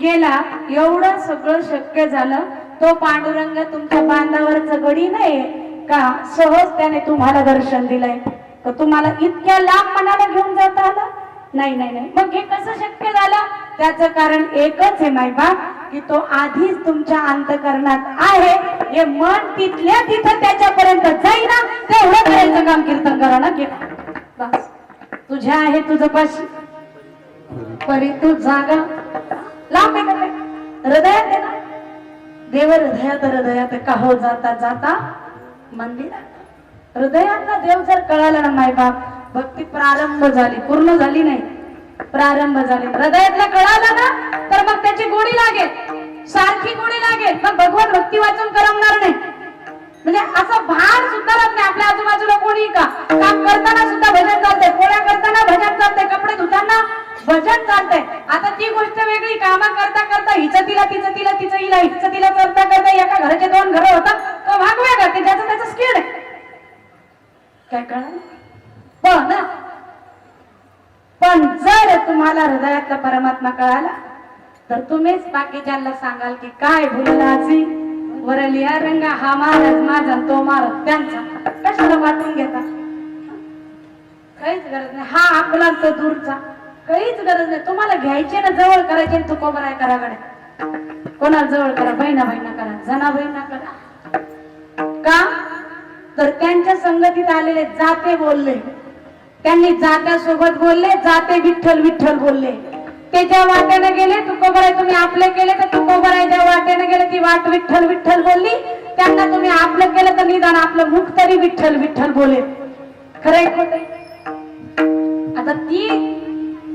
गेला एवढं सगळं शक्य झालं. तो पांडुरंग तुमच्या बांधावरच गडी नाही का? सहज त्याने तुम्हाला दर्शन दिलंय. तर तुम्हाला इतक्या लांब मनाला घेऊन जाता आलं? नाही नाही नाही. मग हे कसं शक्य झालं? त्याचं कारण एकच आहे माय बाप की तो आधीच तुमच्या अंतकरणात आहे. हे मन तिथल्या तिथं त्याच्यापर्यंत जाईना तेवढं करायचं काम कीर्तन करा ना बस. तुझ्या आहे तुझं पाशी. परी तू जागा. काम आहे हृदयात आहे ना? देव हृदयात हृदयात का हो जाता जाता मंदिरात हृदयातला देव जर कळाला ना माय बाप भक्ती प्रारंभ झाली पूर्ण झाली नाही. प्रारंभ झाली. हृदयातला कळाला ना तर मग त्याची गोडी लागेल. सारखी गोडी लागेल. मग भगवान भक्ती वाचून करमणार नाही. म्हणजे असं भार सुद्धा राहत नाही आपल्या आजूबाजूला कोणी का? काम करताना ती गोष्ट वेगळी कामा करता करता हिचं तिला तिचं तिला तिचं हिला हिचं तिला करता करता एका घराचे दोन घर होतात. तो भाग वेगळा ते ज्याचं त्याचं स्किड आहे. काय कळलं? पण हो पण जर तुम्हाला हृदयातला परमात्मा कळाला तर तुम्हीच बाकीच्यांना सांगाल की काय भुललाची? वरलिया रंगा हा महाराज माझा तो महाराज त्यांचा. कशाला वाटून घेता? काहीच गरज नाही. हा आपला तो दूरचा. काहीच गरज नाही. तुम्हाला घ्यायचे ना जवळ करायचे ना तू आहे कराकडे कोणाला जवळ करा? बहिणा बहिणा करा. जना बहिणा करा. का? तर त्यांच्या संगतीत आलेले जाते बोलले. त्यांनी जात्यासोबत बोलले जाते विठ्ठल विठ्ठल बोलले. ते ज्या वाट्याने गेले तुकोबराय तुम्ही आपले केले तर तुकोबराय ज्या वाट्याने गेले ती वाट विठ्ठल विठ्ठल बोलली. त्यांना तुम्ही आपलं केलं तर निदान आपलं मुख तरी विठ्ठल विठ्ठल बोले खरंय खोटंय आता ती